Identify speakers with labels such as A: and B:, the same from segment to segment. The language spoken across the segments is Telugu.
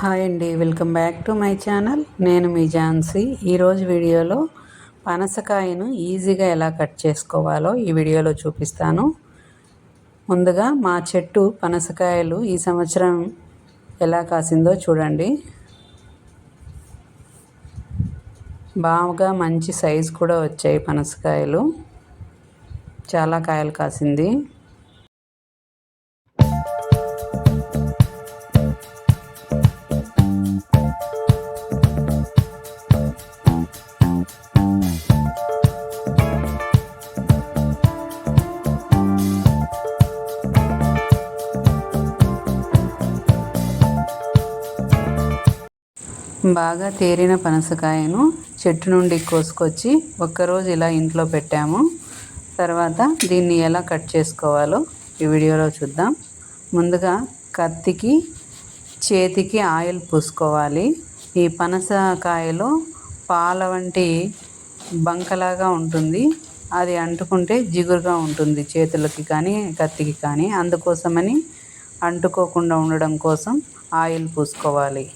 A: హాయ్ అండి welcome back to my channel. నేను మీ ఝాన్సీ. ఈరోజు వీడియోలో పనసకాయను ఈజీగా ఎలా కట్ చేసుకోవాలో ఈ వీడియోలో చూపిస్తాను. ముందుగా మా చెట్టు పనసకాయలు ఈ సంవత్సరం ఎలా కాసిందో చూడండి. బాగా మంచి సైజు కూడా వచ్చాయి పనసకాయలు. చాలా కాయలు కాసింది. బాగా తేరిన పనసకాయను చెట్టు నుండి కోసుకొచ్చి ఒక్కరోజు ఇలా ఇంట్లో పెట్టాము. తర్వాత దీన్ని ఎలా కట్ చేసుకోవాలో ఈ వీడియోలో చూద్దాం. ముందుగా కత్తికి చేతికి ఆయిల్ పూసుకోవాలి. ఈ పనసకాయలో పాల వంటి బంకలాగా ఉంటుంది. అది అంటుకుంటే జిగురుగా ఉంటుంది చేతులకి కానీ కత్తికి కానీ. అందుకోసమని అంటుకోకుండా ఉండడం కోసం ఆయిల్ పూసుకోవాలి.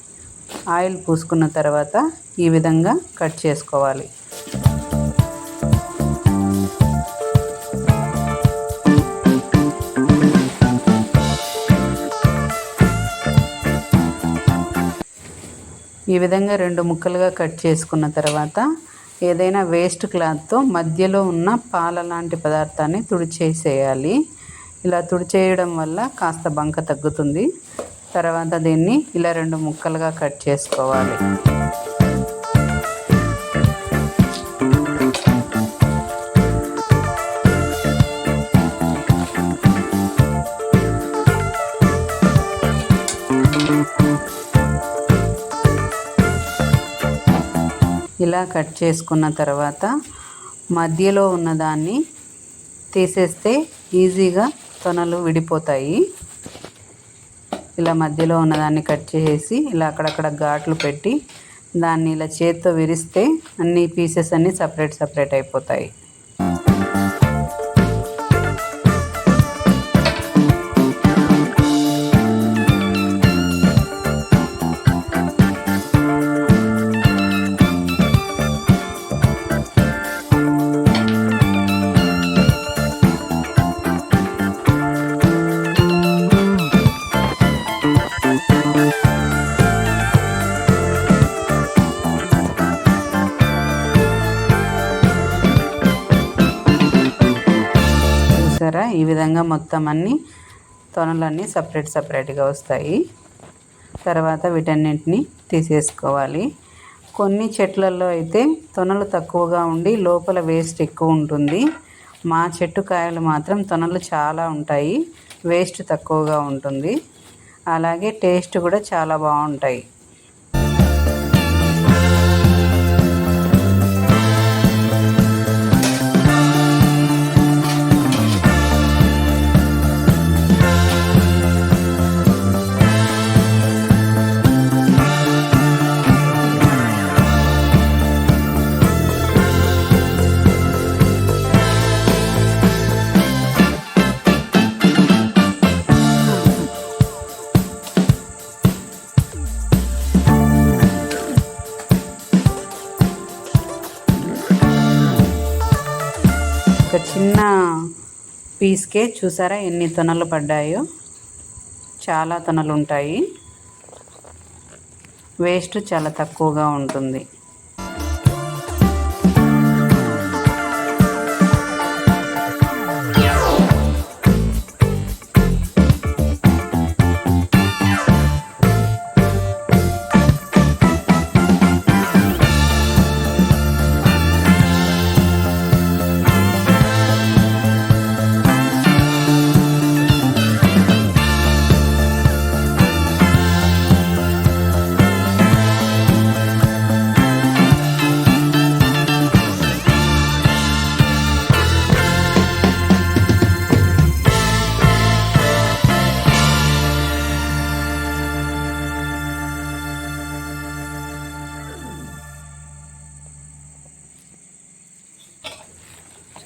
A: ఆయిల్ పూసుకున్న తర్వాత ఈ విధంగా కట్ చేసుకోవాలి. ఈ విధంగా రెండు ముక్కలుగా కట్ చేసుకున్న తర్వాత ఏదైనా వేస్ట్ క్లాత్తో మధ్యలో ఉన్న పాల లాంటి పదార్థాన్ని తుడిచేసేయాలి. ఇలా తుడిచేయడం వల్ల కాస్త బంక తగ్గుతుంది. తర్వాత దీన్ని ఇలా రెండు ముక్కలుగా కట్ చేసుకోవాలి. ఇలా కట్ చేసుకున్న తర్వాత మధ్యలో ఉన్నదాన్ని తీసేస్తే ఈజీగా తొనలు విడిపోతాయి. ఇలా మధ్యలో ఉన్నదాన్ని కట్ చేసి ఇలా అక్కడక్కడ ఘాట్లు పెట్టి దాన్ని ఇలా చేత్తో విరిస్తే అన్ని పీసెస్ అన్నీ సపరేట్ సపరేట్ అయిపోతాయి. చూసారా ఈ విధంగా మొత్తం అన్ని తొనలన్నీ సపరేట్ సపరేట్గా వస్తాయి. తర్వాత వీటన్నింటిని తీసేసుకోవాలి. కొన్ని చెట్లలో అయితే తొనలు తక్కువగా ఉండి లోపల వేస్ట్ ఎక్కువ ఉంటుంది. మా చెట్టు కాయలు మాత్రం తొనలు చాలా ఉంటాయి. వేస్ట్ తక్కువగా ఉంటుంది. అలాగే టేస్ట్ కూడా చాలా బాగుంటాయి. ఒక చిన్న పీస్కే చూసారా ఎన్ని తొనలు పడ్డాయో? చాలా తొనలు ఉంటాయి వేస్ట్ చాలా తక్కువగా ఉంటుంది.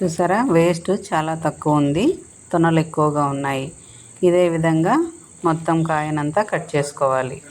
A: చూసారా? వేస్ట్ చాలా తక్కువ ఉంది. తొనలు ఎక్కువగా ఉన్నాయి. ఇదే విధంగా మొత్తం కాయనంతా కట్ చేసుకోవాలి.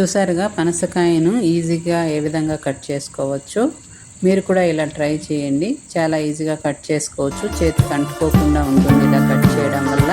A: చూసారుగా పనసకాయను ఈజీగా ఏ విధంగా కట్ చేసుకోవచ్చు? మీరు కూడా ఇలా ట్రై చేయండి. చాలా ఈజీగా కట్ చేసుకోవచ్చు. చేతికి అంటుకోకుండా ఉంటుంది ఇలా కట్ చేయడం వల్ల.